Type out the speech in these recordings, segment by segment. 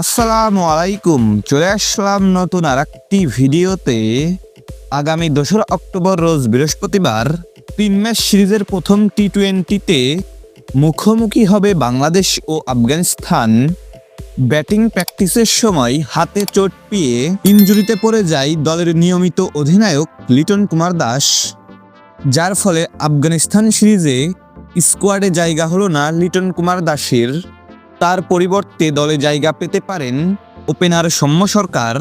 আসসালামু আলাইকুম। চলে আসলাম নতুন আর একটি ভিডিওতে। আগামী দোসরা অক্টোবর রোজ বৃহস্পতিবার তিন ম্যাচ সিরিজের প্রথম টি টোয়েন্টিতে মুখোমুখি হবে বাংলাদেশ ও আফগানিস্তান। ব্যাটিং প্র্যাকটিসের সময় হাতে চোট পেয়ে ইনজুরিতে পড়ে যায় দলের নিয়মিত অধিনায়ক লিটন কুমার দাস। যার ফলে আফগানিস্তান সিরিজে স্কোয়াডে জায়গা হলো না লিটন কুমার দাসের। তার পরিবর্তে দলে জায়গা পেতে পারেন ওপেনার সৌম্য সরকার।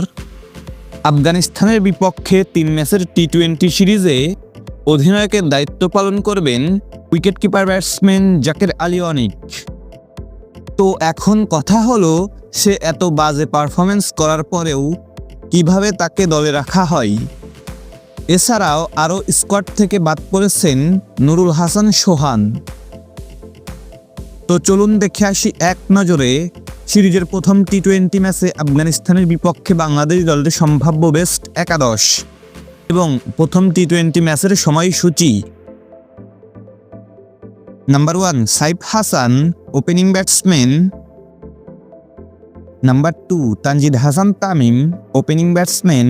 আফগানিস্তানের বিপক্ষে তিন ম্যাচের টি টোয়েন্টি সিরিজে অধিনায়কের দায়িত্ব পালন করবেন উইকেটকিপার ব্যাটসম্যান জাকের আলী অনিক। তো এখন কথা হলো, সে এত বাজে পারফরমেন্স করার পরেও কীভাবে তাকে দলে রাখা হয়? এছাড়াও আরও স্কোয়াড থেকে বাদ পড়েছেন নুরুল হাসান সোহান। তো চলুন দেখে আসি এক নজরে সিরিজের প্রথম টি টোয়েন্টি ম্যাচে আফগানিস্তানের বিপক্ষে বাংলাদেশ দলের সম্ভাব্য বেস্ট একাদশ এবং প্রথম টি টোয়েন্টি ম্যাচের সময়সূচি। Number one Saif Hasan opening batsman number two Tanzid Hasan Tamim opening batsman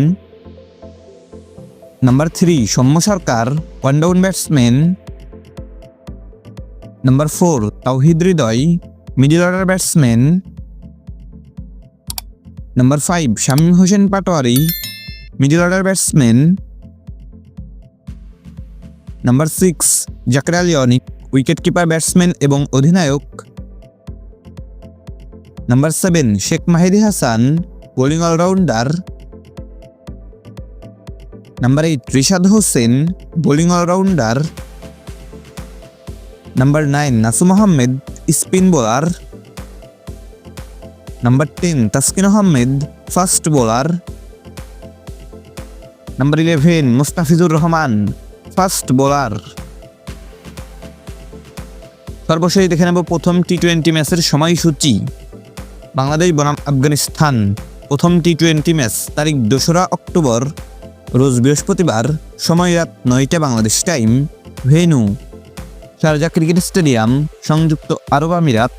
number three Soumya Sarkar one down batsman number four Towhid Hridoy middle order batsman number five Shamim Hossain Patwari middle order batsman number six Jaker Ali Anik wicket keeper batsman এবং অধিনায়ক. Number seven Sheikh Mahedi Hasan bowling allrounder number eight Rishad Hossain bowling allrounder number nine Nasum Ahmed spin bowler number ten Taskin Ahmed fast bowler number eleven Mustafizur Rahman fast bowler সর্বশেষ দেখে নেব প্রথম টি twenty ম্যাচের সময়সূচি। বাংলাদেশ বনাম আফগানিস্তান, প্রথম T twenty match, তারিখ দোসরা অক্টোবর, রোজ বৃহস্পতিবার, সময় রাত নয়টা Bangladesh time venue. Sharjah cricket stadium সংযুক্ত আরব আমিরাত